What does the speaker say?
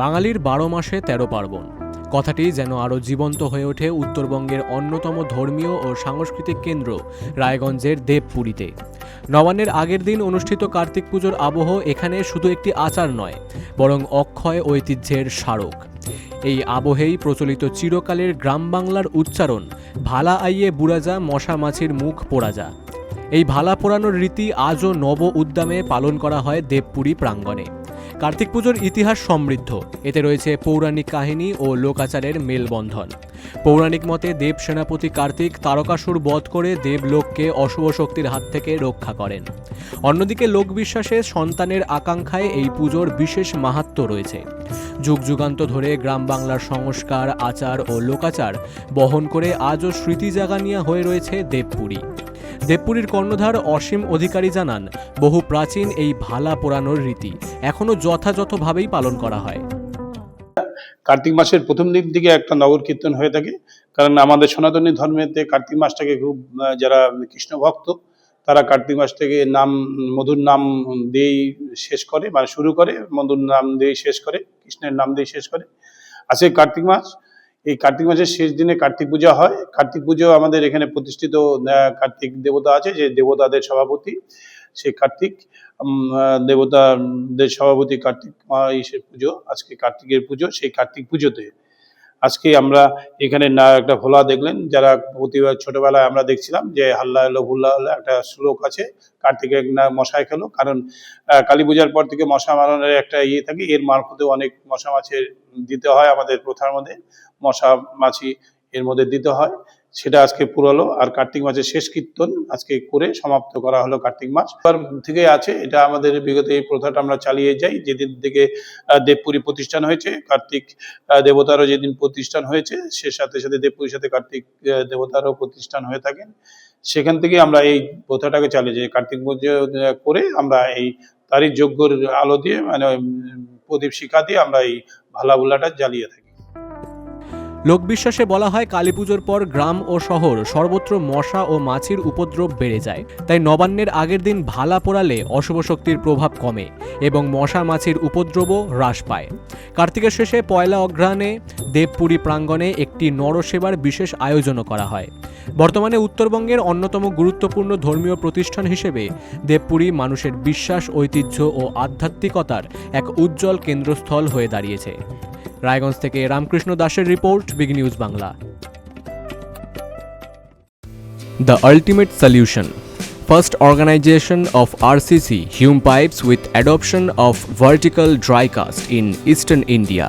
বাঙালির বারো মাসে তেরো পার্বণ। কথাটি যেন আরও জীবন্ত হয়ে ওঠে উত্তরবঙ্গের অন্যতম ধর্মীয় ও সাংস্কৃতিক কেন্দ্র, রায়গঞ্জের দেবপুরীতে। নবান্নের আগের দিন অনুষ্ঠিত কার্তিক পুজোর আবহ এখানে শুধু একটি আচার নয়, বরং অক্ষয় ঐতিহ্যের স্মারক। এই আবহেই প্রচলিত চিরকালের গ্রাম বাংলার উচ্চারণ, ভালা আইয়ে বুড়াজা মশা মাছির মুখ পোড়া যা। এই ভালা পোড়ানোর রীতি আজও নব উদ্যামে পালন করা হয় দেবপুরী প্রাঙ্গণে। কার্তিক পুজোর ইতিহাস সমৃদ্ধ। এতে রয়েছে পৌরাণিক কাহিনী ও লোকাচারের মেলবন্ধন। পৌরাণিক মতে দেব সেনাপতি কার্তিক তারকাসুর বধ করে দেবলোককে অশুভ শক্তির হাত থেকে রক্ষা করেন। অন্যদিকে লোকবিশ্বাসে সন্তানের আকাঙ্ক্ষায় এই পুজোর বিশেষ মাহাত্ম্য রয়েছে। যুগ যুগান্ত ধরে গ্রাম বাংলার সংস্কার, আচার ও লোকাচার বহন করে আজও স্মৃতি জাগানিয়া হয়ে রয়েছে দেবপুরী। দেবপুরীর কর্ণধার অসীম অধিকারী জানান, বহু প্রাচীন এই ভালা পোড়ানোর রীতি এখনও যথাযথভাবেই পালন করা হয়। কার্তিক মাসের প্রথম দিন থেকে একটা নগর কীর্তন হয়ে থাকে, কারণ আমাদের সনাতনী ধর্মেতে কার্তিক মাসটাকে খুব যারা কৃষ্ণ ভক্ত, তারা কার্তিক মাস থেকে নাম, মধুর নাম দিয়েই শেষ করে মানে শুরু করে, মধুর নাম দিয়েই শেষ করে, কৃষ্ণের নাম দিয়ে শেষ করে। আছে কার্তিক মাস এই কার্তিক মাসের শেষ দিনে কার্তিক পূজা হয়। কার্তিক পুজো আমাদের এখানে প্রতিষ্ঠিত কার্তিক দেবতা আছে, যে দেবতাদের সভাপতি, সেই কার্তিক। দেবতাদের সভাপতি কার্তিক পুজো, আজকে কার্তিকের পুজো, সেই কার্তিক পুজোতে। আজকে আমরা এখানে না একটা ভোলা দেখলেন, যারা প্রতিবার ছোটবেলায় আমরা দেখছিলাম যে হাল্লা এলো ভুল্লা হলো একটা শ্লোক আছে কার্তিকের না মশায় খেলো, কারণ কালী পূজার পর থেকে মশা মারানোর একটা ইয়ে থাকে, এর মারফতে অনেক মশা মাছের দিতে হয় আমাদের প্রথার মধ্যে, মশা মাছি এর মধ্যে দিতে হয়। সেটা আজকে পুরোলো। আর কার্তিক মাসের শেষ কীর্তন আজকে করে সমাপ্ত করা হলো কার্তিক মাস। থেকে আছে, এটা আমাদের বিগত এই প্রথাটা আমরা চালিয়ে যাই। যেদিন থেকে দেবপুরী প্রতিষ্ঠান হয়েছে, কার্তিক দেবতারও যেদিন প্রতিষ্ঠান হয়েছে, সে সাথে সাথে দেবপুরীর সাথে কার্তিক দেবতারও প্রতিষ্ঠান হয়ে থাকেন। সেখান থেকে আমরা এই প্রথাটাকে চালিয়ে যাই। কার্তিক পুজো করে আমরা এই তারই যজ্ঞর আলো দিয়ে মানে প্রদীপ শিখা দিয়ে আমরা এই ভালাবুলাটা জ্বালিয়ে থাকি। লোকবিশ্বাসে বলা হয় কালী পুজোর পর গ্রাম ও শহর সর্বত্র মশা ও মাছির উপদ্রব বেড়ে যায়। তাই নবান্নের আগের দিন ভালা পোড়ালে অশুভ শক্তির প্রভাব কমে এবং মশা মাছির উপদ্রবও হ্রাস পায়। কার্তিকের শেষে পয়লা অগ্রহায়ণে দেবপুরী প্রাঙ্গণে একটি নরসেবার বিশেষ আয়োজনও করা হয়। বর্তমানে উত্তরবঙ্গের অন্যতম গুরুত্বপূর্ণ ধর্মীয় প্রতিষ্ঠান হিসেবে দেবপুরী মানুষের বিশ্বাস, ঐতিহ্য ও আধ্যাত্মিকতার এক উজ্জ্বল কেন্দ্রস্থল হয়ে দাঁড়িয়েছে। রায়গঞ্জ থেকে রামকৃষ্ণ দাসের report big news Bangla the ultimate solution First organization of RCC Hume Pipes with adoption of vertical dry cast in eastern India.